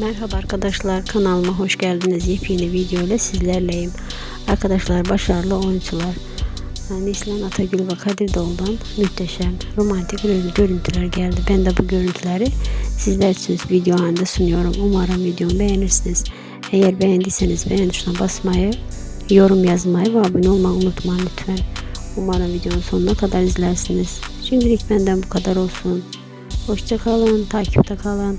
Merhaba arkadaşlar kanalıma hoş geldiniz. Yepyeni video ile sizlerleyim. Arkadaşlar başarılı oyuncular Neslihan Atagül ve Kadir Doğulu'dan muhteşem romantik görü- görüntüler geldi. Ben de bu görüntüleri sizler için video halinde sunuyorum. Umarım videomu beğenirsiniz. Eğer beğendiyseniz beğen tuşuna basmayı, yorum yazmayı ve abone olmayı unutmayın lütfen. Umarım videonun sonuna kadar izlersiniz. Şimdilik benden bu kadar olsun. Hoşça kalın, takipte kalın.